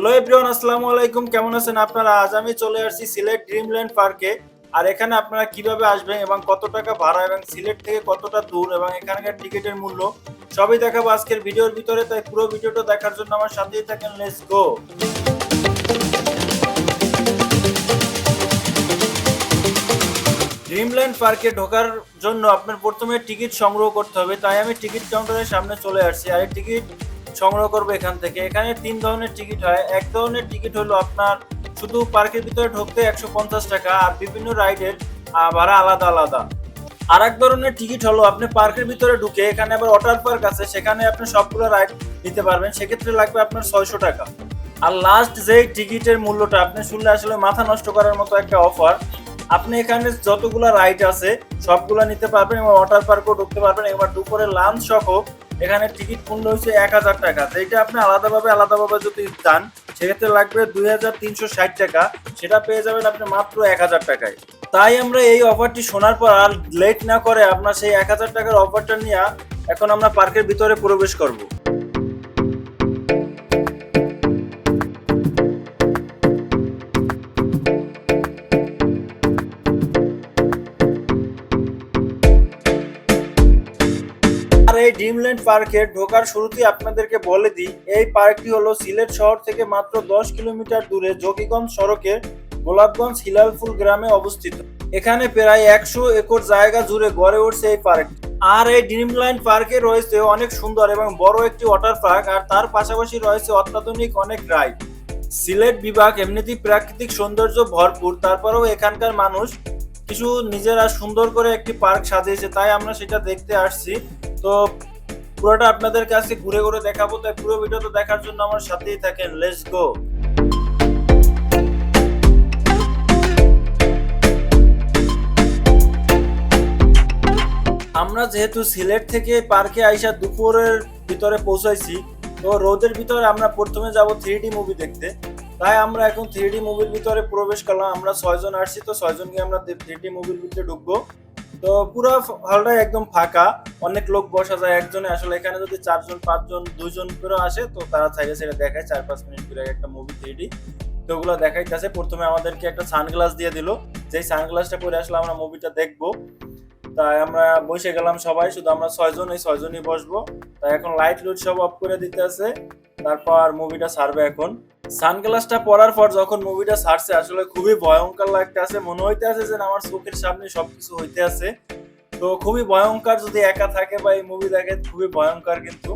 Hello everyone, আসসালামু আলাইকুম। কেমন আছেন আপনারা? আজ আমি চলে আসছি সিলেট ড্রিমল্যান্ড পার্কে। আর এখানে আপনারা কীভাবে আসবেন এবং কত টাকা ভাড়া এবং সিলেট থেকে কতটা দূর এবং এখানকার টিকিটের মূল্য সবই দেখাবো আজকের ভিডিওর ভিতরে। তাই পুরো ভিডিওটা দেখার জন্য আমার সাথেই থাকেন। লেটস গো ড্রিমল্যান্ড পার্কে ঢোকার জন্য আপনার প্রথমে টিকিট সংগ্রহ করতে হবে। তাই আমি টিকিট কাউন্টারের সামনে চলে আসছি। আর টিকিট সংগ্রহ করব এখান থেকে। এখানে তিন ধরনের টিকিট হয়। এক ধরনের টিকিট হলো আপনার শুধু পার্কের ভিতরে ঢুকতে একশো পঞ্চাশ টাকা আর বিভিন্ন রাইডের ভাড়া আলাদা আলাদা। আর এক ধরনের টিকিট হলো আপনি পার্কের ভিতরে ঢুকে এখানে আবার ওয়াটার পার্ক আছে, সেখানে আপনি সবগুলো রাইড নিতে পারবেন। সেক্ষেত্রে লাগবে আপনার ছয়শো টাকা। আর লাস্ট যে টিকিটের মূল্যটা আপনি শুনলে আসলে মাথা নষ্ট করার মতো একটা অফার আপনি এখানে যতগুলো রাইড আছে, সবগুলো নিতে পারবেন এবং ওয়াটার পার্কও ঢুকতে পারবেন। এবার দুপুরে লাঞ্চ সহ এখানে টিকিট মূল্য হয়েছে এক হাজার টাকা। যেটা আপনি আলাদাভাবে আলাদাভাবে যদি যান সেক্ষেত্রে লাগবে দুই হাজার তিনশো ষাট টাকা। সেটা পেয়ে যাবেন আপনি মাত্র এক হাজার টাকায়। তাই আমরা এই অফারটি শোনার পর আর লেট না করে আপনার সেই এক হাজার টাকার অফারটা নিয়ে এখন আমরা পার্কের ভিতরে প্রবেশ করব। এই ড্রিমল্যান্ড পার্কে ঢোকার শুরুতেই আপনাদেরকে বলে দিই, এই পার্কটি হলো সিলেট শহর থেকে মাত্র দশ কিলোমিটার দূরে জকিগঞ্জ সড়কের গোলাপগঞ্জ হিলালফুল গ্রামে অবস্থিত। এখানে প্রায় একশো একর জায়গা জুড়ে গড়ে উঠছে এই পার্ক। আর এই ড্রিমল্যান্ড পার্কে রয়েছে অনেক সুন্দর এবং বড় একটি ওয়াটার পার্ক আর তার পাশাপাশি রয়েছে অত্যাধুনিক অনেক রাইড। সিলেট বিভাগ এমনিতেই প্রাকৃতিক সৌন্দর্য ভরপুর, তারপরেও এখানকার মানুষ কিছু নিজেরা সুন্দর করে একটি পার্ক সাজিয়েছে, তাই আমরা সেটা দেখতে আসছি। তো পুরোটা আপনাদের কাছে ঘুরে ঘুরে দেখাবো, তাই পুরো ভিডিওটা দেখার জন্য আমার সাথেই থাকেন। লেটস গো আমরা যেহেতু সিলেট থেকে পার্কে আইসা দুপুরের ভিতরে পৌঁছাইছি, তো রোদের ভিতরে আমরা প্রথমে যাব থ্রি মুভি দেখতে। তাই আমরা এখন থ্রি মুভির ভিতরে প্রবেশ করলাম। আমরা ছয়জন আসছি, তো ছয়জন গিয়ে আমরা থ্রি মুভির ভিতরে ঢুকবো। তো পুরো হলটা একদম ফাঁকা। অনেক লোক বসা যায়, একজনে আসলে এখানে যদি চারজন, পাঁচজন দুইজন করে আসে, তো তারা চাইলে সেটা দেখায়, চার পাঁচ মিনিট করে একটা মুভি থ্রিডি তো ওগুলো দেখাইতেছে। প্রথমে আমাদেরকে একটা সানগ্লাস দিয়ে দিল। যেই সানগ্লাসটা পরে আসলে আমরা মুভিটা দেখব। তাই আমরা বসে গেলাম সবাই, শুধু আমরা ছয়জন, এই ছয়জনই বসবো। তাই এখন লাইট লুট সব অফ করে দিতে আছে তারপর মুভিটা ছাড়বে এখন। সানগ্লাসটা পরার পর যখন মুভিটা ছাড়ছে, আসলে খুবই ভয়ঙ্কর লাগতে আছে। মনে হইতে আছে যে আমার চোখের সামনে সবকিছু হইতে আছে। তো খুবই ভয়ঙ্কর যদি একা থাকে বা এই মুভি দেখে, খুবই ভয়ঙ্কর কিন্তু।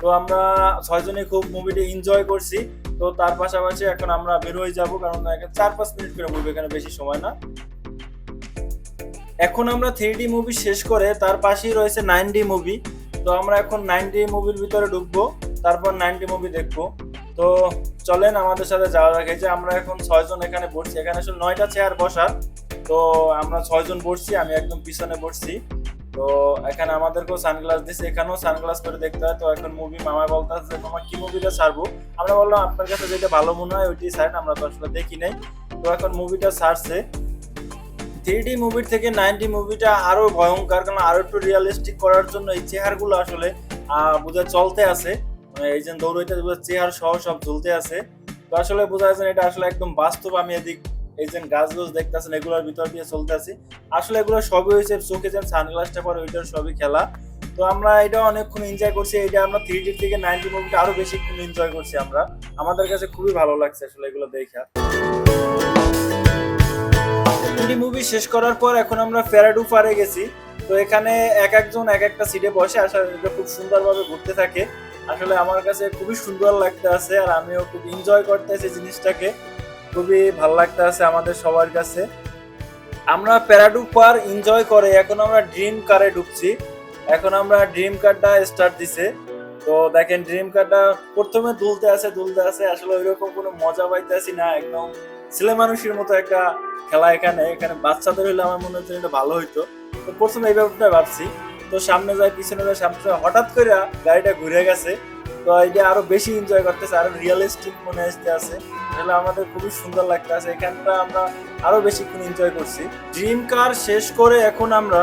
তো আমরা ছয়জনে খুব মুভিটি এনজয় করছি। তো তার পাশাপাশি এখন আমরা বের হয়ে যাব, কারণ চার পাঁচ মিনিট করে মুভি এখানে বেশি সময় না। এখন আমরা থ্রি ডি মুভি শেষ করে, তার পাশেই রয়েছে নাইন ডি মুভি তো আমরা এখন নাইন ডি মুভির ভিতরে ঢুকবো, তারপর নাইন ডি মুভি দেখব। তো চলেন আমাদের সাথে যাওয়া এই যে আমরা এখন ছয়জন এখানে বসছি। এখানে আসলে নয়টা চেয়ার বসার। তো আমরা ছয়জন বসছি, আমি একদম পিছনে বসছি। তো এখানে আমাদেরকেও সানগ্লাস দিচ্ছে এখানেও সানগ্লাস করে দেখতে হয়। তো এখন মুভি মামা বলতেছে তোমার কি মুভিটা ছাড়বো? আমরা বললাম, আপনার কাছে যেটা ভালো মনে হয়, ওইটাই ছাড়েন। আমরা তো আসলে দেখি নাই। তো এখন মুভিটা ছাড়ছে। থ্রি মুভির থেকে নাইনটি মুভিটা আরও ভয়ঙ্কর, কারণ আরও একটু রিয়েলিস্টিক করার জন্য এই চেহারগুলো আসলে বোঝা চলতে আছে। এই যে দৌড়াইতে চেহার সহ সব ঝুলতে আছে। তো আসলে বোঝা যাচ্ছে এটা আসলে একদম বাস্তব। আমি এদিক এই যে গাছ গাছ দেখতেছেন, এগুলোর ভিতর দিয়ে চলতে আছি। আসলে এগুলো সবই হয়েছে চোখে যেন সানগ্লাসটা পরে, ওইটার সবই খেলা। তো আমরা এটা অনেকক্ষণ এনজয় করছি। এটা আমরা থ্রি ডি থেকে নাইনটি মুভিটা আরও বেশিক্ষণ এনজয় করছি আমরা। আমাদের কাছে খুবই ভালো লাগছে আসলে এগুলো দেখা। মুভি শেষ করার পর এখন আমরা প্যারাডু পারে গেছি। তো এখানে এক একজন এক একটা সিটে বসে আসলে খুব সুন্দরভাবে ঘুরতে থাকে। আসলে আমার কাছে খুবই সুন্দর লাগতে আছে আর আমিও খুব এনজয় করতে আছি জিনিসটাকে। খুবই ভালো লাগতে আছে আমাদের সবার কাছে। আমরা প্যারাডু পার এনজয় করে এখন আমরা ড্রিম কারে ঢুকছি। এখন আমরা ড্রিম কারটা স্টার্ট দিছে। তো দেখেন ড্রিম কারটা প্রথমে দুলতে আছে দুলতে আছে, আসলে ওইরকম কোনো মজা পাইতে আছি না। একদম ছেলে মানুষের মতো একটা খেলা এখানে এখানে বাচ্চাদের হলে আমার মনে হচ্ছে এটা ভালো হইতো। তো প্রথমে এই ব্যাপারটা ভাবছি। তো সামনে যায়, পিছনে যায়, সামনে যায়, হঠাৎ করে গাড়িটা ঘুরে গেছে। তো এটা আরও বেশি এনজয় করতেছে, আরও রিয়েলিস্টিক মনে আসতে আছে। তাহলে আমাদের খুবই সুন্দর লাগতে আছে এখানটা আমরা আরও বেশিক্ষণ এনজয় করছি। ড্রিম কার শেষ করে এখন আমরা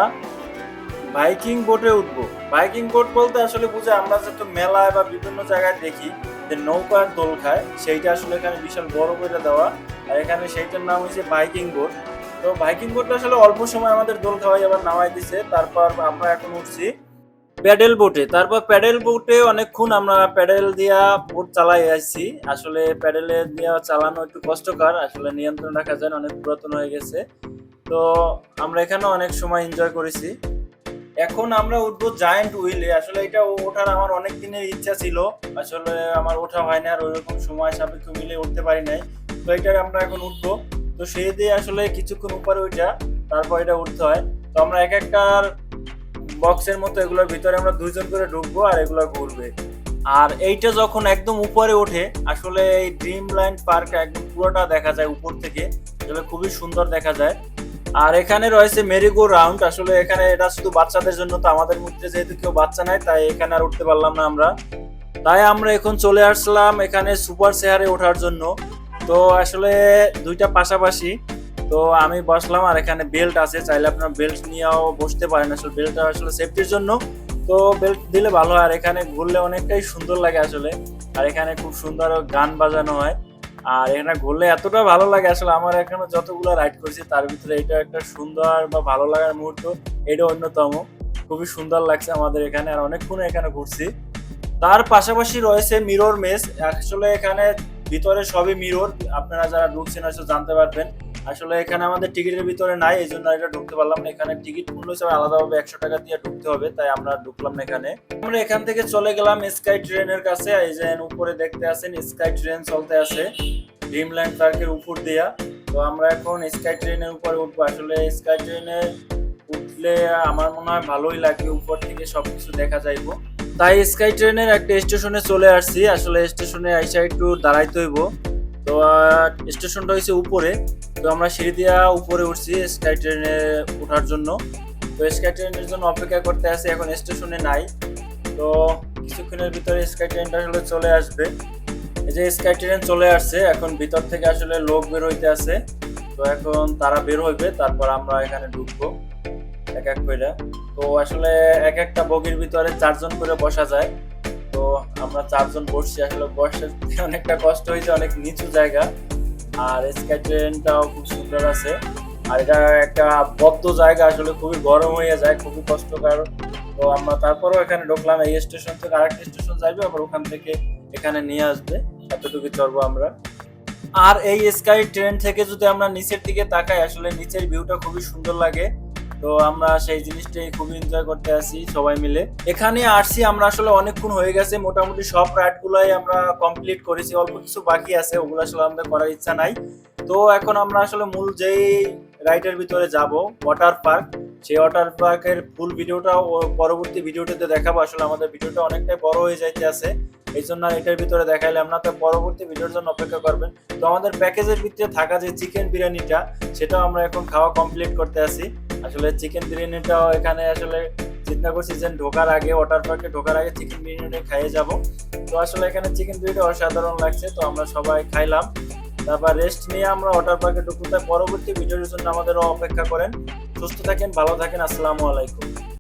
বাইকিং বোটে উঠবো। বাইকিং বোট বলতে আসলে বুঝে আমরা যেহেতু মেলায় বা বিভিন্ন জায়গায় দেখি যে নৌকার দোল খায় সেইটা আসলে এখানে বিশাল বড় করে দেওয়া। আর এখানে সেইটার নাম হচ্ছে বাইকিং বোট তো বাইকিং বোটটা আসলে অল্প সময় আমাদের দোল খাওয়াই আবার নামাই দিছে। তারপর আমরা এখন উঠছি প্যাডেল বোটে। তারপর প্যাডেল বোটে অনেকক্ষণ আমরা প্যাডেল দিয়া বোট চালাই আসছি আসলে প্যাডেলে দিয়া চালানো একটু কষ্টকর, আসলে নিয়ন্ত্রণ রাখা যায় অনেক পুরাতন হয়ে গেছে। তো আমরা এখানে অনেক সময় এনজয় করেছি। এখন আমরা উঠবো জায়ান্ট উইলে আসলে এটা ওঠার আমার অনেক দিনের ইচ্ছা ছিল। আসলে আমার ওঠা হয় না আর ওইরকম সময় সাপেক্ষ মিলে উঠতে পারি নাই। তো এটার আমরা এখন উঠবো। তো সেই দিয়ে আসলে কিছুক্ষণ উপরে ওইটা তারপর এটা উঠতে হয়। তো আমরা এক একটার বক্সের মতো এগুলোর ভিতরে আমরা দুইজন করে ঢুকবো আর এগুলো ঘুরবে। আর এইটা যখন একদম উপরে ওঠে, আসলে এই ড্রিম ল্যান্ড পার্ক একদম পুরোটা দেখা যায় উপর থেকে, আসলে খুবই সুন্দর দেখা যায়। আর এখানে রয়েছে মেরিগো রাউন্ড আসলে এখানে এটা শুধু বাচ্চাদের জন্য তো আমাদের মধ্যে যেহেতু কেউ বাচ্চা নাই, তাই এখানে আর উঠতে পারলাম না আমরা। তাই আমরা এখন চলে আসলাম এখানে সুপার চেয়ারে ওঠার জন্য। তো আসলে দুইটা পাশাপাশি, তো আমি বসলাম আর এখানে বেল্ট আছে, চাইলে আপনার বেল্ট নিয়েও বসতে পারেন। আসলে বেল্টটা আসলে সেফটির জন্য। তো বেল্ট দিলে ভালো আর এখানে ঘুরলে অনেকটাই সুন্দর লাগে আসলে। আর এখানে খুব সুন্দর গান বাজানো হয়। আর এখানে ঘুরলে এতটা ভালো লাগে আসলে, আমার এখানে যতগুলো রাইড করেছি, তার ভিতরে এটা একটা সুন্দর বা ভালো লাগার মুহূর্ত, এটা অন্যতম। খুবই সুন্দর লাগছে আমাদের এখানে, আর অনেকক্ষণ এখানে ঘুরছি। তার পাশাপাশি রয়েছে মিরর মেস আসলে এখানে ভিতরে সবই মিরর আপনারা যারা ঢুকছেন হয়তো জানতে পারবেন। আসলে এখানে আমাদের টিকিটের ভিতরে নাই, এই জন্য এটা ঢুকতে পারলাম না। এখানে টিকিট মূল্য হিসাবে আলাদাভাবে একশো টাকা দিয়ে ঢুকতে হবে, তাই আমরা ঢুকলাম না এখানে। আমরা এখান থেকে চলে গেলাম স্কাই ট্রেনের কাছে। এই যে উপরে দেখতে আছেন স্কাই ট্রেন চলতে আছে ড্রিমল্যান্ড পার্কের উপর দিয়া। তো আমরা এখন স্কাই ট্রেনের উপরে উঠবো। আসলে স্কাই ট্রেনে উঠলে আমার মনে হয় ভালোই লাগবে। উপর থেকে সবকিছু দেখা যাইবো। তাই স্কাই ট্রেনের একটা স্টেশনে চলে আসছি। আসলে স্টেশনে আইসা একটু দাঁড়াইতে হইব। তো স্টেশনটা হয়েছে উপরে। তো আমরা সিঁড়ি দিয়া উপরে উঠছি স্কাই ট্রেনে ওঠার জন্য। তো স্কাই ট্রেনের জন্য অপেক্ষা করতে আছি, এখন স্টেশনে নাই। তো, কিছুক্ষণের ভিতরে স্কাই ট্রেনটা আসলে চলে আসবে। এই যে স্কাই ট্রেন চলে আসছে, এখন ভিতর থেকে আসলে লোক বের হইতে আছে। তো এখন তারা বের হইবে, তারপর আমরা এখানে ঢুকবো। এক এক করে তো আসলে এক একটা বগির ভিতরে চারজন করে বসা যায়। তো আমরা চারজন বসছি, আসলে বসে অনেকটা কষ্ট হয়েছে অনেক নিচু জায়গা। আর স্কাই ট্রেনটাও খুব সুন্দর আছে। আর এটা একটা বদ্ধ জায়গা, আসলে খুবই গরম হয়ে যায়, খুবই কষ্টকর। তো আমরা তারপরেও এখানে ঢুকলাম, এই স্টেশন থেকে আরেকটা স্টেশন যাইবে, আবার ওখান থেকে এখানে নিয়ে আসবে। এতটুকু চড়বো আমরা। আর এই স্কাই ট্রেন থেকে যদি আমরা নিচের দিকে তাকাই, আসলে নিচের ভিউটা খুবই সুন্দর লাগে। তো আমরা সেই জিনিসটাই খুবই এনজয় করতে আসি সবাই মিলে। এখানে আসছি, আমরা আসলে অনেকক্ষণ হয়ে গেছে, মোটামুটি সব রাইড গুলাই আমরা কমপ্লিট করেছি, অল্প কিছু বাকি আছে, ওগুলো আসলে আমাদের করার ইচ্ছা নাই। তো এখন আমরা আসলে মূল যেই রাইডের ভিতরে যাব ওয়াটার পার্ক সেই ওয়াটার পার্কের ফুল ভিডিওটা পরবর্তী ভিডিওটাতে দেখাবো। আসলে আমাদের ভিডিওটা অনেকটাই বড় হয়ে যাইতে আছে এই জন্য এটার ভিতরে দেখাইলাম না, তো পরবর্তী ভিডিওর জন্য অপেক্ষা করবেন। তো আমাদের প্যাকেজের ভিতরে থাকা যে চিকেন বিরিয়ানিটা, সেটাও আমরা এখন খাওয়া কমপ্লিট করতে আছি। আসলে চিকেন বিরিয়ানিটাও এখানে আসলে চিন্তা করছি যে ঢোকার আগে ওয়াটার পার্কে ঢোকার আগে চিকেন বিরিয়ানি খাইয়ে যাব। তো আসলে এখানে চিকেন বিরিয়ানি অসাধারণ লাগছে, তো আমরা সবাই খাইলাম। তারপর রেস্ট নিয়ে আমরা ওয়াটার পার্কে ঢুকতে পরবর্তী ভিডিওর জন্য আমাদের অপেক্ষা করেন। সুস্থ থাকেন, ভালো থাকেন, আসসালামু আলাইকুম।